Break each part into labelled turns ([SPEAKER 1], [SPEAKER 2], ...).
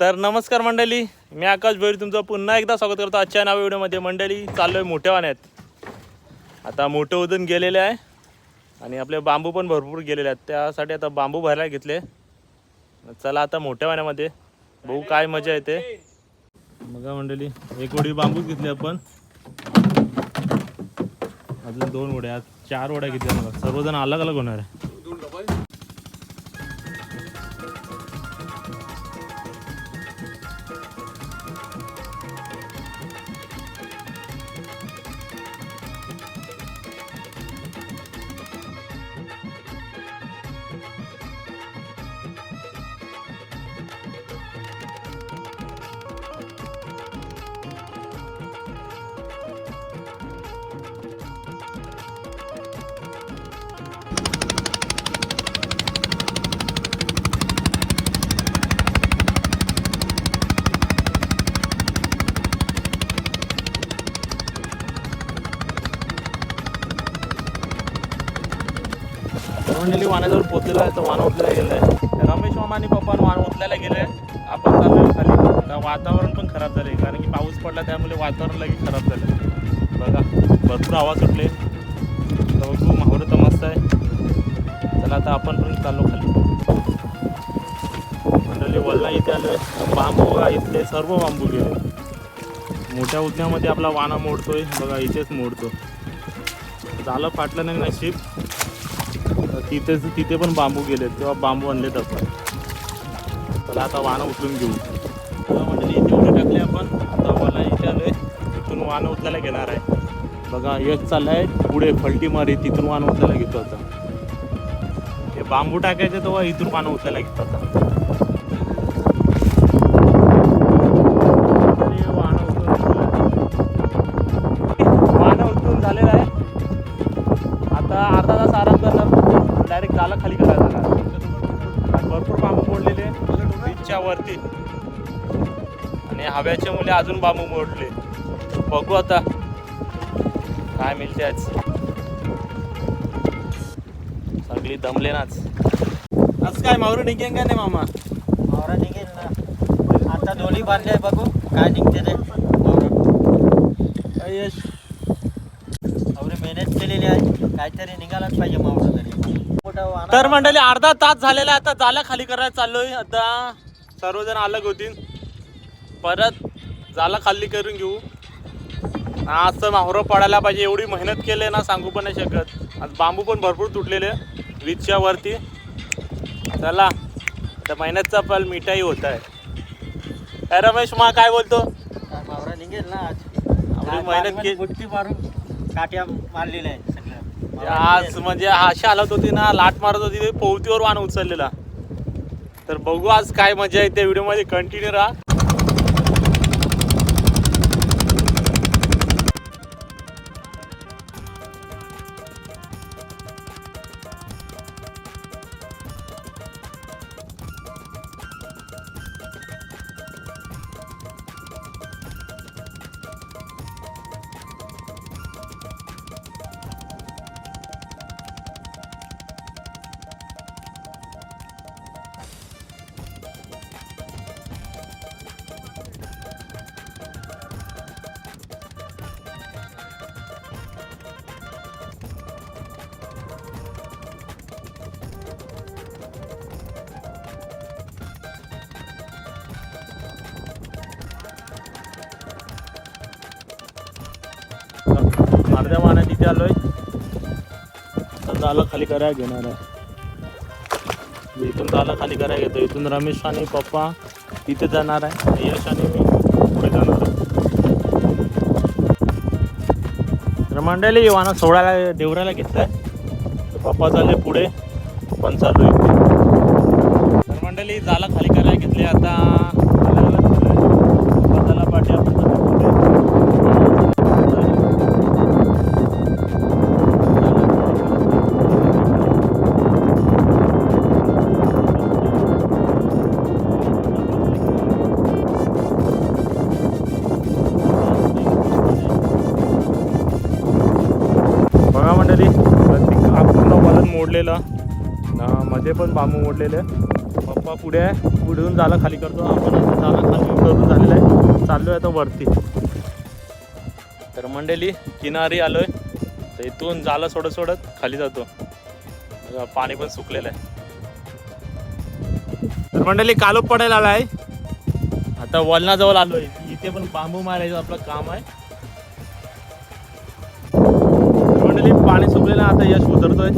[SPEAKER 1] तर नमस्कार मंडळी मी आकाश भैर तुमचं पुन्हा एकदा स्वागत करतो आजच्या नाव व्हिडिओमध्ये. मंडळी चाललो आहे मोठ्या वाण्यात. आता मोठं उदन गेलेले आहे आणि आपले बांबू पण भरपूर गेलेले आहेत. त्यासाठी आता बांबू भरायला घेतले. चला आता मोठ्या वाण्यामध्ये. बघू काय मजा येते. बघा मंडळी एक वडी बांबूच घेतली आपण. अजून दोन वड्या चार वड्या घेतल्या मला सर्वजण अलग अलग होणार आहे. मंडळी वाण्याजवळ पोचलेला आहे तर वाण उचलायला गेलं आहे. रमेश मामा आणि पप्पा वाण उचलायला गेले आपण चाललो खाली. तर वातावरण पण खराब झाले कारण की पाऊस पडला त्यामुळे वातावरण लगेच खराब झालं बघा भरपूर आवाज सुटले. तर बघू माहोर तर मस्त आहे. चला आता आपण पण चाललो खाली. मंडळी वल्ला इथे आलोय बांबू बघा इथले सर्व बांबू गेले. मोठ्या उद्यामध्ये आपला वाणा मोडतोय. बघा इथेच मोडतो. झालं फाटलं नाही नशीब. तिथे तिथे पण बांबू गेले तेव्हा बांबू आणलेत आपण चला आता वाहनं उचलून घेऊ. म्हणजे इथे उडे टाकले आपण. आता मला इथे आहे तिथून वाणं उचलायला घेणार आहे. बघा यश आहे पुढे फलटी मारी तिथून वाहनं उचलायला घेतो आता. हे बांबू टाकायचे तेव्हा इथून वाणं उचलायला घेतो आता. आणि हव्याच्या मुले अजून बांबू मोडले. बघू आता. काय मिळते आज. सगळी दमले नाच आज. काय मावरू निघेन का नाही मामा?
[SPEAKER 2] मावरा निघेल ना. आता दोन्ही बांधले आहे बघू. काय निघते ते. मावरा.
[SPEAKER 1] यश.
[SPEAKER 2] एवढी मेहनत केलेली आहे. काहीतरी निघालाच पाहिजे मावरा तरी.
[SPEAKER 1] मंडळी अर्धा तास झालेला आहे. आता जाला खाली करायला चाललोय. आता सर्वजण अलग होतील. परत जाला खाली करून घेऊ. आज तर माहोरं पडायला पाहिजे एवढी मेहनत केली ना सांगू पण नाही शकत. आज बांबू पण भरपूर तुटलेले वीजच्या वरती चला आता मेहनतचा फल मिठाई होत आहे. काय रमेश मा काय बोलतो?
[SPEAKER 2] मावरा निघेल ना आज?
[SPEAKER 1] आपली मेहनत के-
[SPEAKER 2] बुट्टी मारून काट्या मारलेल्या
[SPEAKER 1] आज. म्हणजे अशी हालत होती ना लाट मारत होती पोवतीवर वाण उचललेला. तर बघू आज काय मजा येते व्हिडिओमध्ये कंटिन्यू राहा. अर्ध्या वाहनात तिथे आलो तर झालं खाली करायला घेणार आहे. इथून झालं खाली करायला घेतो. इथून रमेश आणि पप्पा तिथे जाणार आहे. यश आणि मी पुढे जाणार आहे. मंडळी वाहना सोडायला देवरायला घेतलाय. पप्पा चालले पुढे. पण चालू आहे. मंडळी झाला खाली प्रत्येक पप्पा पुढे आहे. पुढून जाला खाली करतो. आपण आता जाला खाली करून झालेलं आहे. चाललोय आता वरती. तर मंडळी किनारी आलोय. तर इथून जाला सोडत सोडत खाली जातो. पाणी पण सुकलेलं आहे. तर मंडळी कालोप पडायला आला आहे आता वलनाजवळ आलोय. इथे पण बांबू मारायचं आपलं काम आहे. मंडळी पाणी सुकलेलं आता यश उतरतोय.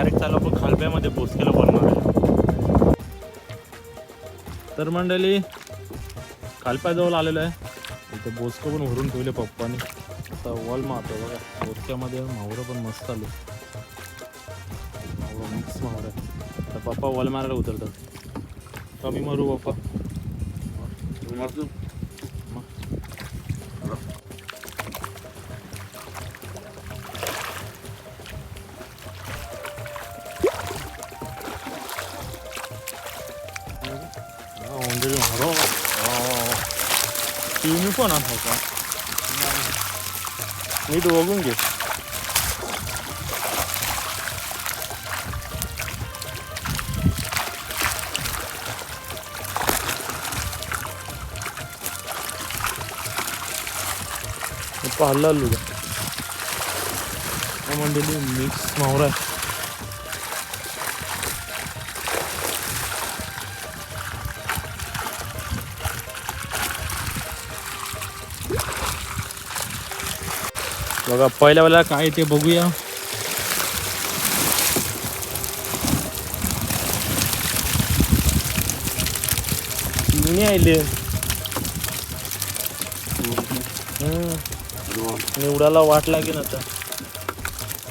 [SPEAKER 1] डायरेक्ट चालू आपण खालप्यामध्ये पोचकेला वल मारायला तर मंडळी खालप्याजवळ आलेलो आहे. इथं बोचकं पण भरून ठेवले पप्पाने. आता वॉल मारतो बघा. बोचक्यामध्ये मावरं पण मस्त आले. मावरं मिक्स मावरं आहे तर पप्पा वॉल मारायला उतरतात. कमी मारू पप्पा. मारतो. टी पण आहे का नीट बघून घे पाहिला लुगा मंडळी मिक्स बघा पहिल्या वेळेला काय ते बघूया. चिमणी आले हम्म. निवडाला वाट लागेल आता.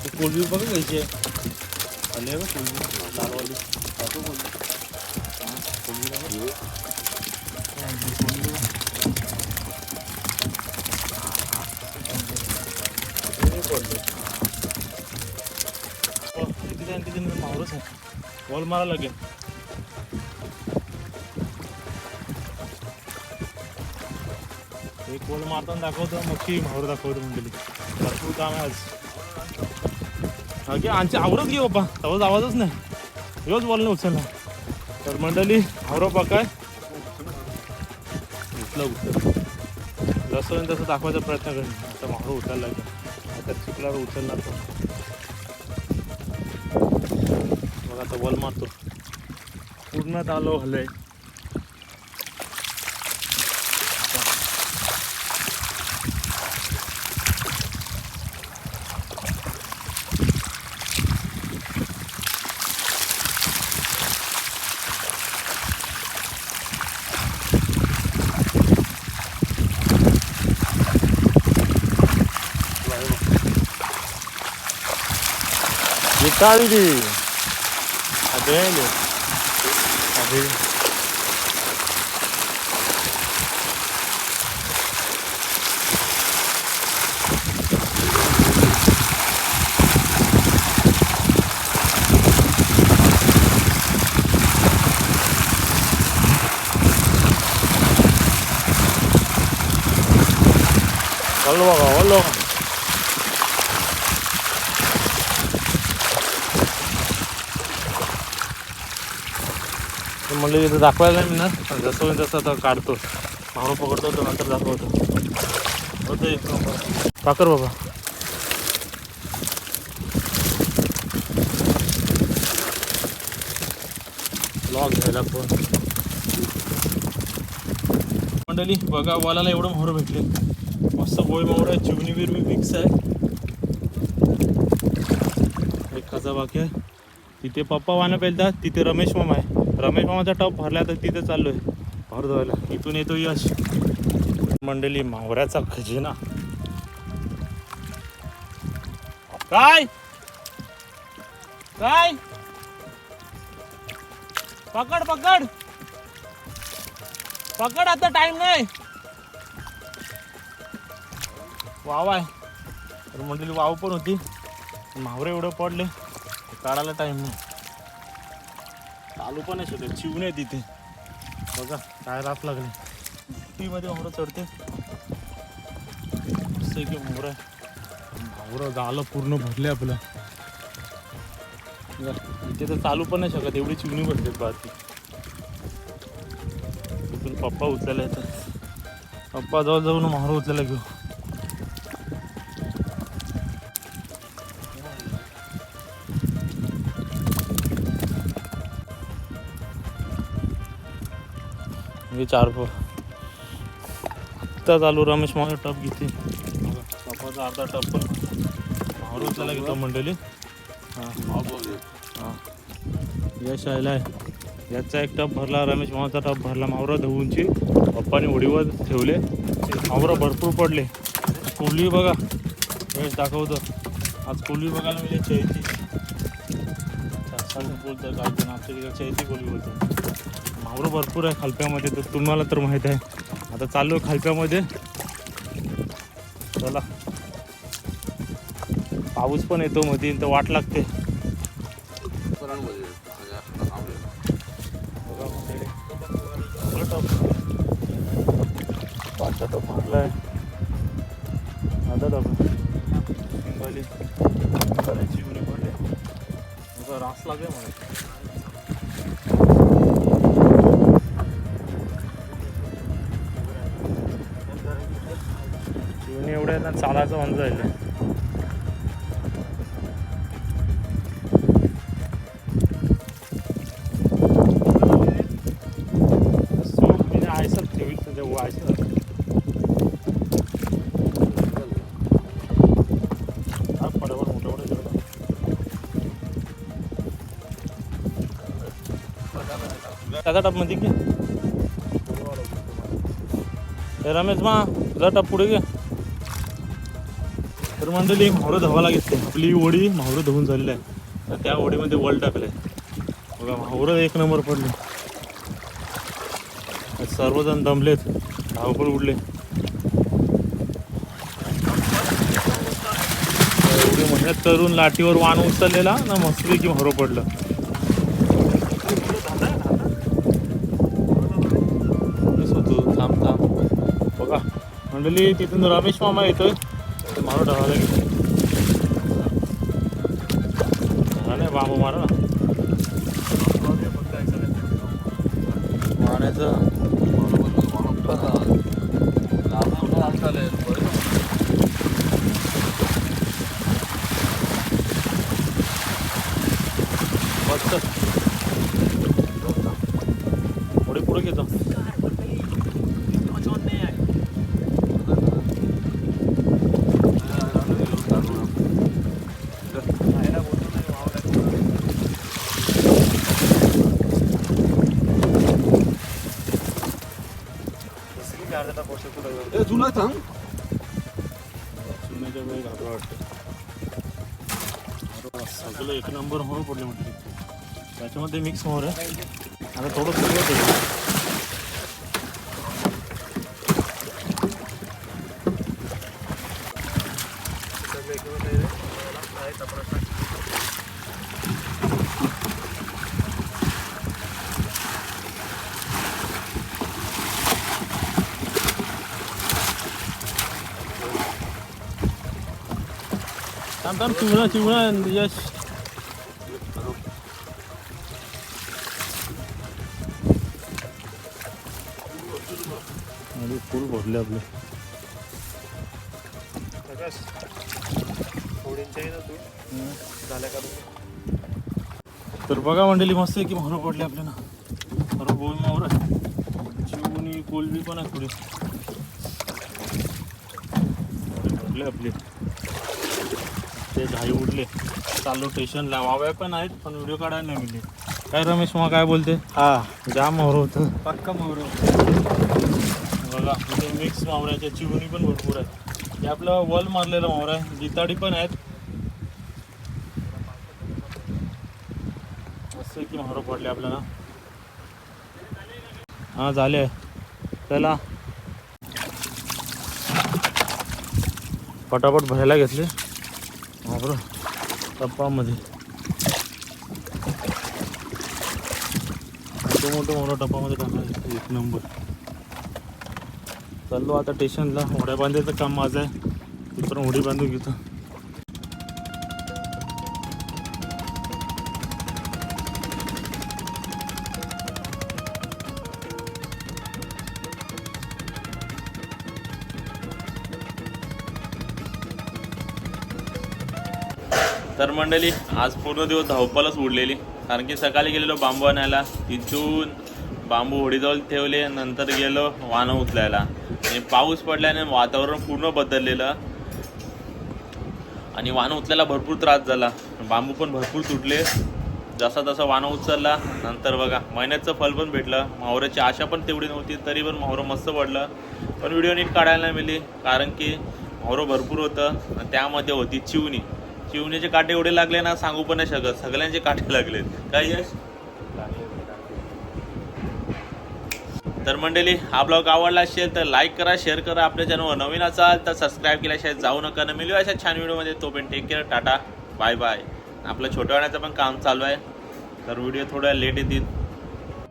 [SPEAKER 1] ते कोलबी बघ घ्यायची आले बघ कोलबी. लालवाली. दाखव कोलबी. तिथे मावरच आहे बॉल मारा लागेल एक बॉल मारताना दाखवतो मग ती मावर दाखवतो म्हणजे भरपूर काम आहे आज अगे आमची आवरत घे बाबा तवाच आवाजच नाही एवढंच बॉल नाही उचलला तर मंडळी आवरा काय उठलं उचल जसं तसं दाखवायचा प्रयत्न करेन आता मावरं उचलला लागेल आता चिकल्यावर उचलणार तो. बघ आता वल मारतो. पूर्णात आलो हलय. 딸기. 아벨 아들. 올라가 올라가 म्हणलं इथं दाखवायला नाही ना जसं होईल तसं आता काढतो. मारो पकडतो तो नंतर दाखवतो. होते पाकर बाबा. लॉक घ्यायला फोन मंडळी बघा वालाला एवढं मोहर भेटले. मस्त गोळी मोहर आहे. चिवणी बिरवी मिक्स आहे. एक खाचा बाकी आहे. तिथे पप्पा वाना पेलतात. तिथे रमेश मामा आहे. रमेश मामाचा टप भरला तर तिथे चाललोय. भार धुवायला इथून येतो यश. मंडळी मावऱ्याचा खजिना. काय? काय? पकड पकड. पकड आता टाइम नाही. वाव आहे. तर मंडळी वाव पण होती. मावरे एवढं पडले. काढायला टाइम नाही. चालू पण आहे सगळं चिवणे आहे तिथे बघा काय राख लागले. ती मध्ये मोहरं चढते. मस्त की मोहर आहे. झालं पूर्ण भरले आपलं. इथे तर चालू पण नाही शकत एवढी चिवणी भरते बाकी. तिथून पप्पा उचलायला येतात पप्पा जवळ जाऊन मारो उचलायला घेऊ हे चार प चालू रमेश माझा टप घेते. टपाचा पप्पाचा अर्धा टप पण. मारो त्याला घेतो मंडळी. हां. हां. यश आयला आहे याचा एक टप भरला रमेश मामाचा टप भरला. मावरा धुवूनची पप्पाने उडीवर ठेवले. मावरा भरपूर पडले. कोहली बघा. यश दाखवतो. आज कोहली बघायला मिळेल चैती. बोलतं काय पण आमच्या तिकडे चैती कोहली बोलतो मावरं भरपूर आहे खालप्यामध्ये तर तुम्हाला तर माहीत आहे. आता चाललो आहे खालप्यामध्ये. चला. पाऊस पण येतो मध्ये तर वाट लागते. रास मंडळी. सगळं मोठा मोठा जरा. त्याचा टपमध्ये घे. रमेश मा तुझा टप पुढे घे. तर मंडळी मावरं धवायला घेतली आपली ओढी मावरं धुवून झालेली आहे. तर त्या ओढीमध्ये वल टाकले बघा मावरं एक नंबर पडले सर्वजण दमलेत. धावपळ उडले. एवढी मेहनत तरुण लाठीवर वाण उचललेला ना मस्तपैकी मावरं पडलं. थांब थांब. बघा मंडळी तिथून रमेश मामा येतोय. ते मारो ढवाला घेतो नाही बाबा
[SPEAKER 3] जुना थांब.
[SPEAKER 1] जुन्याच्या वेळी घाबरा वाटतं. सगळं एक नंबर मोहर पडले म्हटले त्याच्यामध्ये मिक्स मोहर आहे. आता थोडं सुरुवात आहे थांब थांब चिवणा चिवणा यश. फुल भरले आपले. तर बघा मंडळी मस्त आहे की मोहरं पडले आपल्याला बरोबर गोल मोहर आहे चिवणी कोलबी पण आहे पुढे भरले आपले. ते घाई उडले. चाललो स्टेशनला वाव्या पण आहेत पण व्हिडिओ काढायला नाही मिळले. काय रमेश मग काय बोलते?
[SPEAKER 2] हा.
[SPEAKER 1] जाम मोहर होतं.
[SPEAKER 2] पक्का मोर
[SPEAKER 1] बघा इथे मिक्स मावऱ्याच्या चिवणी पण भरपूर आहे हे आपलं वल मारलेलं मावरा आहे. जिताडी पण आहेत. असं की मावरं पडले आपल्याला. हां झाले. चला. पटापट भरायला घेतले. मावरं टप्पामध्ये. मोठं मोठं मोठा टप्पामध्ये टाकायचं एक नंबर. चाललो आता स्टेशनला होड्या बांधायचं काम माझं आहे. ती पण होडी बांधून घेतो तर मंडळी आज पूर्ण दिवस धावपलच उडलेली. कारण की सकाळी गेलेलो बांबू आणायला. तिथून बांबू होडीजवळ ठेवले नंतर गेलो वाहनं उचलायला. आणि पाऊस पडल्याने वातावरण पूर्ण बदललेलं. आणि वाहनं उचलायला भरपूर त्रास झाला. बांबू पण भरपूर तुटले. जसा तसा वाहनं उचलला. नंतर बघा महिन्याचं फल पण भेटलं. मावऱ्याची आशा पण तेवढी नव्हती तरी पण मावरं मस्त पडलं. पण व्हिडिओ नीट काढायला मिळाली. कारण की मावरं भरपूर होतं. आणि त्यामध्ये होती चिवणी. चिवण्याचे काटे एवढे लागले ना सांगू पण नाही शकत. सगळ्यांचे काटे लागलेत. काय यश? तर मंडळी हा ब्लॉग आवडला असेल तर लाईक करा शेअर करा. आपल्या चॅनलवर नवीन असाल तर सबस्क्राईब केल्याशिवाय जाऊ नका. न मिळू अशा छान व्हिडिओमध्ये. तो पण take care tata. Bye bye आपलं छोट्या वाण्याचं पण काम चालू आहे. तर व्हिडिओ थोड्या लेट येतील.